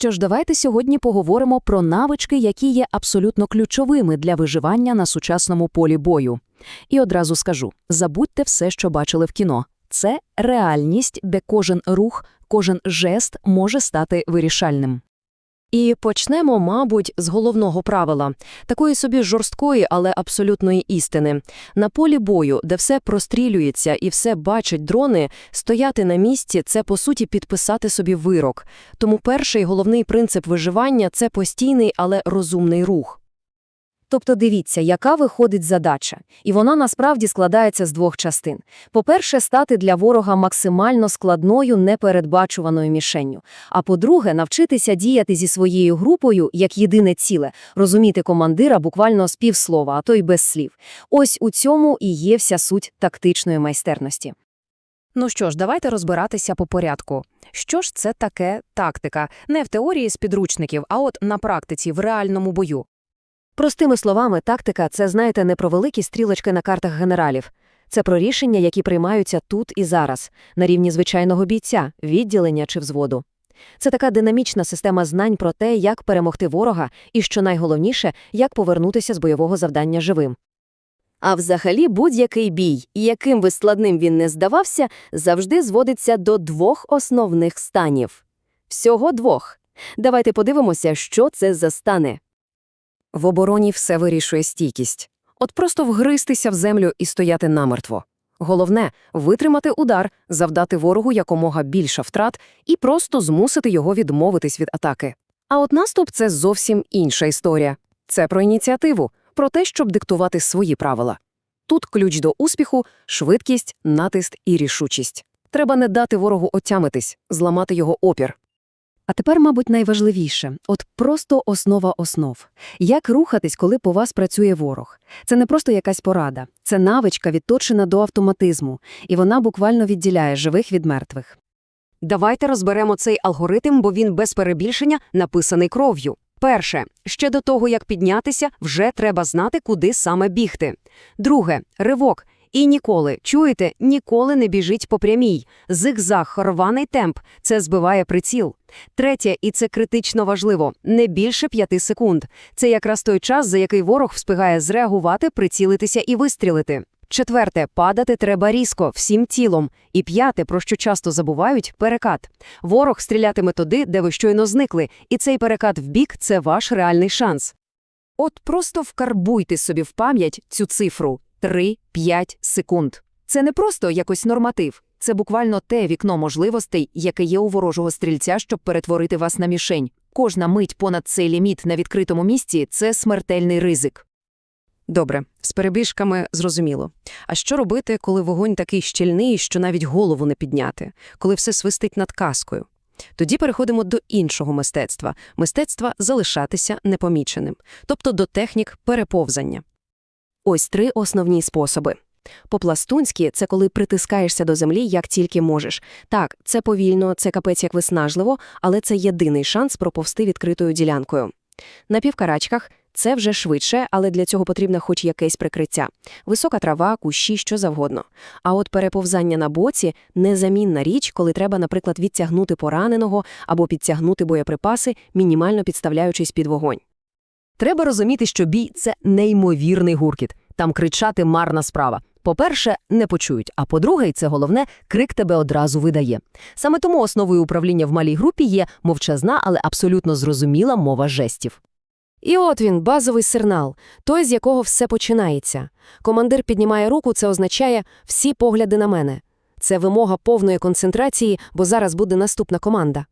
Що ж, давайте сьогодні поговоримо про навички, які є абсолютно ключовими для виживання на сучасному полі бою. І одразу скажу: забудьте все, що бачили в кіно. Це реальність, де кожен рух, кожен жест може стати вирішальним. І почнемо, мабуть, з головного правила такої собі жорсткої, але абсолютної істини. На полі бою, де все прострілюється і все бачать дрони, стояти на місці це по суті підписати собі вирок. Тому перший головний принцип виживання це постійний, але розумний рух. Тобто дивіться, яка виходить задача, і вона насправді складається з двох частин. По-перше, стати для ворога максимально складною, непередбачуваною мішенню. А по-друге, навчитися діяти зі своєю групою як єдине ціле, розуміти командира буквально з півслова, а то й без слів. Ось у цьому і є вся суть тактичної майстерності. Ну що ж, давайте розбиратися по порядку. Що ж це таке тактика? Не в теорії з підручників, а от на практиці, в реальному бою. Простими словами, тактика це, знаєте, не про великі стрілочки на картах генералів. Це про рішення, які приймаються тут і зараз, на рівні звичайного бійця, відділення чи взводу. Це така динамічна система знань про те, як перемогти ворога і, що найголовніше, як повернутися з бойового завдання живим. А взагалі будь-який бій, яким би складним він не здавався, завжди зводиться до двох основних станів. Всього двох. Давайте подивимося, що це за стани. В обороні все вирішує стійкість. От просто вгристися в землю і стояти намертво. Головне – витримати удар, завдати ворогу якомога більше втрат і просто змусити його відмовитись від атаки. А от наступ – це зовсім інша історія. Це про ініціативу, про те, щоб диктувати свої правила. Тут ключ до успіху – швидкість, натиск і рішучість. Треба не дати ворогу отямитись, зламати його опір. А тепер, мабуть, найважливіше – от просто основа основ. Як рухатись, коли по вас працює ворог? Це не просто якась порада, це навичка, відточена до автоматизму, і вона буквально відділяє живих від мертвих. Давайте розберемо цей алгоритм, бо він без перебільшення написаний кров'ю. Перше, ще до того, як піднятися, вже треба знати, куди саме бігти. Друге ривок. І ніколи, чуєте, ніколи не біжіть по прямій. Зигзаг, рваний темп – це збиває приціл. Третє, і це критично важливо, не більше п'яти секунд. Це якраз той час, за який ворог встигає зреагувати, прицілитися і вистрілити. Четверте, падати треба різко, всім тілом. І п'яте, про що часто забувають – перекат. Ворог стрілятиме туди, де ви щойно зникли, і цей перекат в бік – це ваш реальний шанс. От просто вкарбуйте собі в пам'ять цю цифру – 3-5 секунд. Це не просто якось норматив. Це буквально те вікно можливостей, яке є у ворожого стрільця, щоб перетворити вас на мішень. Кожна мить понад цей ліміт на відкритому місці – це смертельний ризик. Добре, з перебіжками зрозуміло. А що робити, коли вогонь такий щільний, що навіть голову не підняти, коли все свистить над каскою? Тоді переходимо до іншого мистецтва – мистецтва залишатися непоміченим, тобто до технік переповзання. Ось три основні способи. По-пластунськи – це коли притискаєшся до землі, як тільки можеш. Так, це повільно, це капець як виснажливо, але це єдиний шанс проповсти відкритою ділянкою. На півкарачках – це вже швидше, але для цього потрібно хоч якесь прикриття. Висока трава, кущі, що завгодно. А от переповзання на боці – незамінна річ, коли треба, наприклад, відтягнути пораненого або підтягнути боєприпаси, мінімально підставляючись під вогонь. Треба розуміти, що бій – це неймовірний гуркіт. Там кричати марна справа. По-перше, не почують, а по-друге, і це головне, крик тебе одразу видає. Саме тому основою управління в малій групі є мовчазна, але абсолютно зрозуміла мова жестів. І от він, базовий сигнал, той, з якого все починається. Командир піднімає руку, це означає «всі погляди на мене». Це вимога повної концентрації, бо зараз буде наступна команда.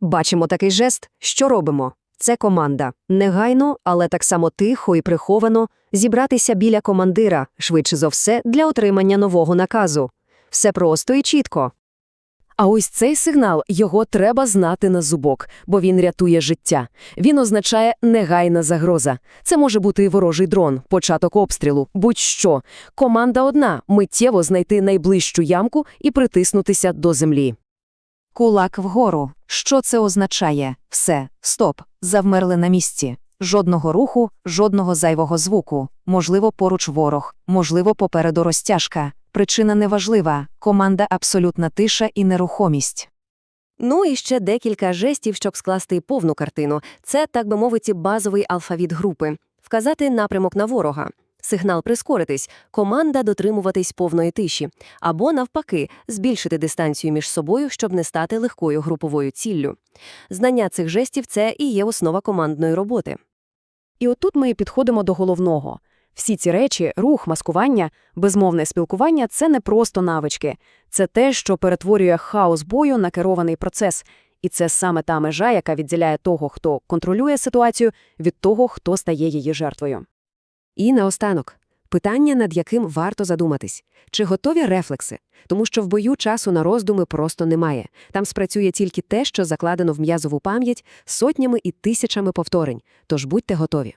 Бачимо такий жест, що робимо? Це команда. Негайно, але так само тихо і приховано зібратися біля командира, швидше за все, для отримання нового наказу. Все просто і чітко. А ось цей сигнал його треба знати на зубок, бо він рятує життя. Він означає негайна загроза. Це може бути ворожий дрон, початок обстрілу, будь-що. Команда одна миттєво знайти найближчу ямку і притиснутися до землі. Кулак вгору. Що це означає? Все, стоп, завмерли на місці. Жодного руху, жодного зайвого звуку. Можливо, поруч ворог, можливо, попереду розтяжка. Причина неважлива, команда абсолютна тиша і нерухомість. Ну і ще декілька жестів, щоб скласти повну картину. Це, так би мовити, базовий алфавіт групи. Вказати напрямок на ворога. Сигнал прискоритись, команда дотримуватись повної тиші. Або, навпаки, збільшити дистанцію між собою, щоб не стати легкою груповою ціллю. Знання цих жестів – це і є основа командної роботи. І отут ми і підходимо до головного. Всі ці речі, рух, маскування, безмовне спілкування – це не просто навички. Це те, що перетворює хаос бою на керований процес. І це саме та межа, яка відділяє того, хто контролює ситуацію, від того, хто стає її жертвою. І наостанок. Питання, над яким варто задуматись. Чи готові рефлекси? Тому що в бою часу на роздуми просто немає. Там спрацює тільки те, що закладено в м'язову пам'ять сотнями і тисячами повторень. Тож будьте готові.